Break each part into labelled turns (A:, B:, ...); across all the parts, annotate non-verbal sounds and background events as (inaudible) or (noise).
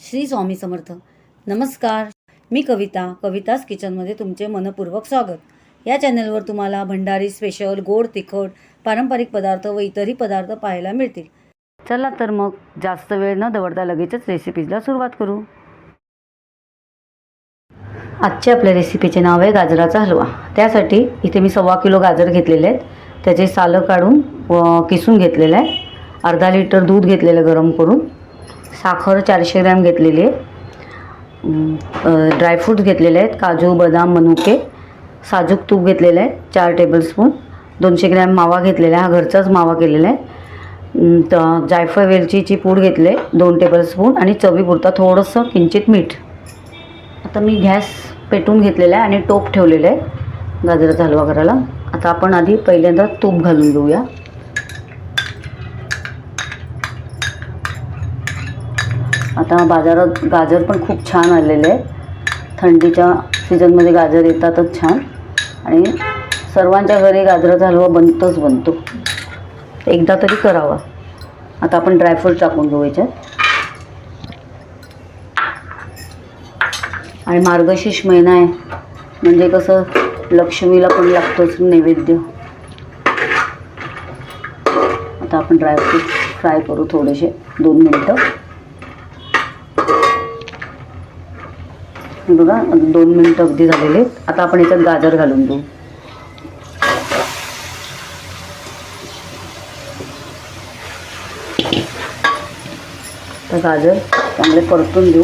A: श्री स्वामी समर्थ. नमस्कार. मी कविता कविताज किचनमध्ये तुमचे मनपूर्वक स्वागत. या चॅनलवर तुम्हाला भंडारी स्पेशल गोड तिखट पारंपरिक पदार्थ व इतरही पदार्थ पाहायला मिळतील. चला तर मग जास्त वेळ न दवडता लगेचच रेसिपीजला सुरुवात करू. आजच्या आपल्या रेसिपीचे नाव आहे गाजराचा हलवा. त्यासाठी इथे मी सव्वा किलो गाजर घेतलेले आहेत. त्याचे सालं काढून व किसून घेतलेलं आहे. अर्धा लिटर दूध घेतलेलं गरम करून. साखर चारशे ग्रॅम घेतलेली आहे. ड्रायफ्रूट घेतलेले आहेत. काजू बदाम मनुके साजूक तूप घेतलेलं आहे चार टेबलस्पून दोनशे ग्रॅम मावा घेतलेला आहे. हा घरचाच मावा केलेला आहे. तर जायफळ वेलचीची पूड घेतले. दोन टेबलस्पून आणि चवीपुरता थोडंसं किंचित मीठ. आता मी गॅस पेटून घेतलेला आहे आणि टोप ठेवलेलं आहे. गाजराचा हलवा करायला. आता आपण आधी पहिल्यांदा तूप घालून घेऊया. आता बाजारात गाजर पण खूप छान आलेले आहे थंडीच्या सीझनमध्ये गाजर येतातच छान. आणि सर्वांच्या घरी गाजराचा हलवा बनतोच बनतो. एकदा तरी करावा. आता आपण ड्रायफ्रूट टाकून घेऊ याच्यात. आणि मार्गशीर्ष महिना आहे. म्हणजे कसं लक्ष्मीला पण लागतोच नैवेद्य. आता आपण ड्रायफ्रूट फ्राय करू थोडेसे दोन मिनटं. बघा दोन मिनटं अगदी झालेले आहेत. आता आपण याच्यात गाजर घालून देऊ तर गाजर चांगले परतून देऊ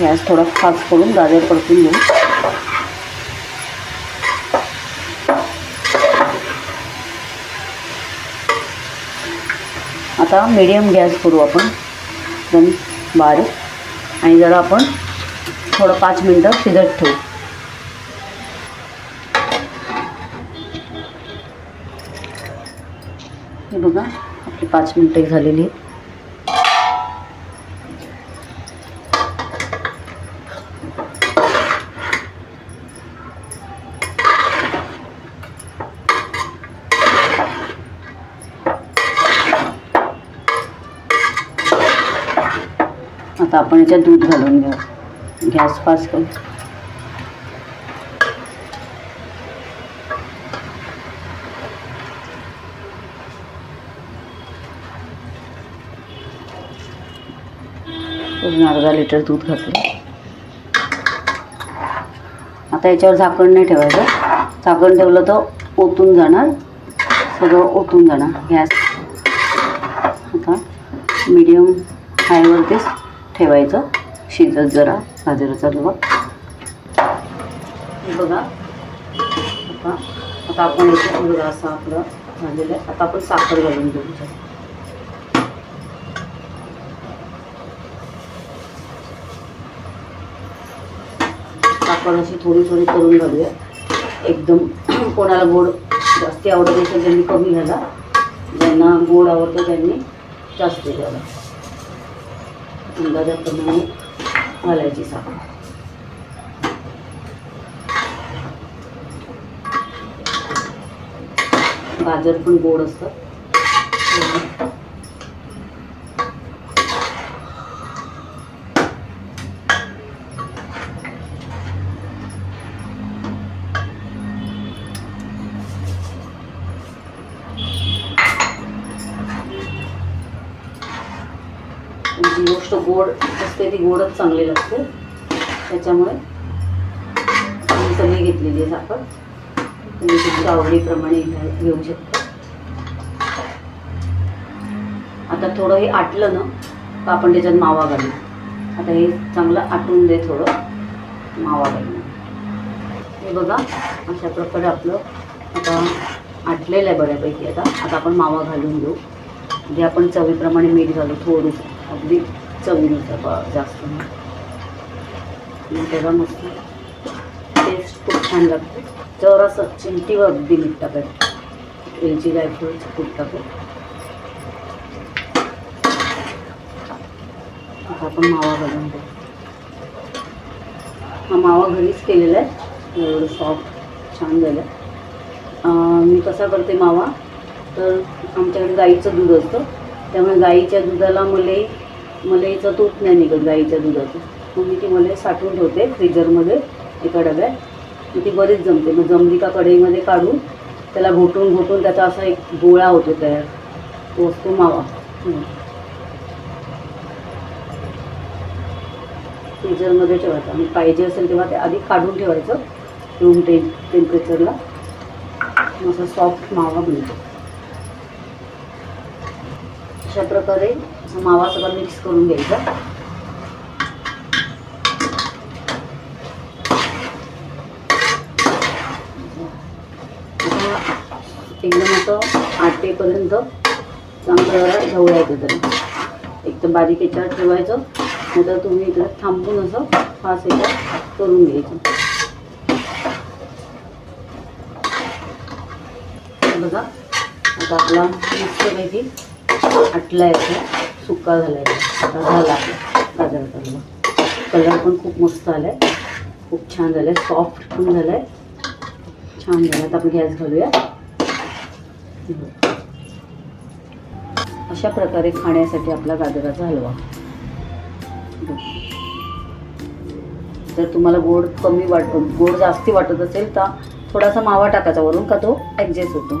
A: गॅस थोडा फास्ट करून गाजर परतून घेऊ. आता मीडियम गॅस करू आपण. एकदम बारीक. आणि जरा आपण थोडं पाच मिनटं शिजत ठेवू. हे बघा आपली पाच मिनटं झालेली आहेत. आता आपण याच्यात दूध घालून घेऊ. गॅस फास्ट करू. अजून अर्धा लिटर दूध घातलं. आता याच्यावर झाकण नाही ठेवायचं. झाकण ठेवलं तर ओतून जाणार. सगळं ओतून जाणार. गॅस आता मिडियम हायवरतीच ठेवायचं. शिजत जरा. गाजराचा हलवा बघा. आता आता आपण बघा असं आपलं झालेलं आहे. आता आपण साखर घालून घेऊ. याच्यात. साखर अशी थोडी थोडी करून घालूया. एकदम (clears throat) कोणाला गोड जास्ती आवडत असेल त्यांनी कमी घ्यायला ज्यांना गोड आवडतं त्यांनी जास्त घ्यायला अंदाजाप्रमाणे घालायची साखर गाजर पण गोड असतं. जी गोष्ट गोड असते ती गोडच चांगली लागते. त्याच्यामुळे मी सगळी घेतलेली आहे साखर. तुम्ही तुमच्या आवडीप्रमाणे घेऊ शकता. आता थोडं हे आटलं ना का आपण त्याच्यात मावा घालू आता हे चांगलं आटून दे थोडं मावा घालून हे बघा अशा प्रकारे आपलं आता आटलेलं आहे बऱ्यापैकी. आता आता आपण मावा घालून घेऊ. जे आपण चवीप्रमाणे मीठ घालू थोडंसं. अगदी चवीनुसार बा जास्त? नाही मग त्याला मस्त टेस्ट खूप छान लागते. जरासं चिमटीवर अगदी मीठ टाकायचं वेलची जायफळ खूप टाकू आता आपण मावा घालून देऊ हा मावा घरीच केलेला आहे. एवढं सॉफ्ट छान झालं. मी कसा करते मावा? तर आमच्याकडे गाईचं दूध असतं. त्यामुळे गाईच्या दुधाला मलई मलईचं तूप नाही निघत गाईच्या दुधाचं. मग मी ती मलई साठवून ठेवते फ्रीजरमध्ये एका डब्यात. मग ती बरीच जमते. मग जमली का कढईमध्ये काढून त्याला घोटून घोटून त्याचा असा एक गोळा होतो तयार. तो असतो मावा. फ्रीजरमध्ये ठेवायचं. आणि पाहिजे असेल तेव्हा ते आधी काढून ठेवायचं. रूम टेम टेम्परेचरला मग असा सॉफ्ट मावा मिळतो अशा प्रकारे मावा सगळा मिक्स करून घ्यायचा. एकदम असं आटेपर्यंत चांगलं ढवळायचं त्याला एक तर बारीक याच्यावर ठेवायचं नंतर तुम्ही इकडे थांबून असं फास याच्यात करून घ्यायचं. बघा आता आपला मस्तपैकी आटला आहे सुका झाला आहे झाला. आपला गाजराचा कलर पण खूप मस्त आला आहे खूप छान झालं आहे सॉफ्ट पण झालं आहे छान झालं आता आपण गॅस घालूया. अशा प्रकारे खाण्यासाठी आपला गाजराचा हलवा. जर तुम्हाला गोड कमी वाटत गोड जास्ती वाटत असेल तर थोडासा मावा टाकायचा वरून का तो ॲडजस्ट होतो.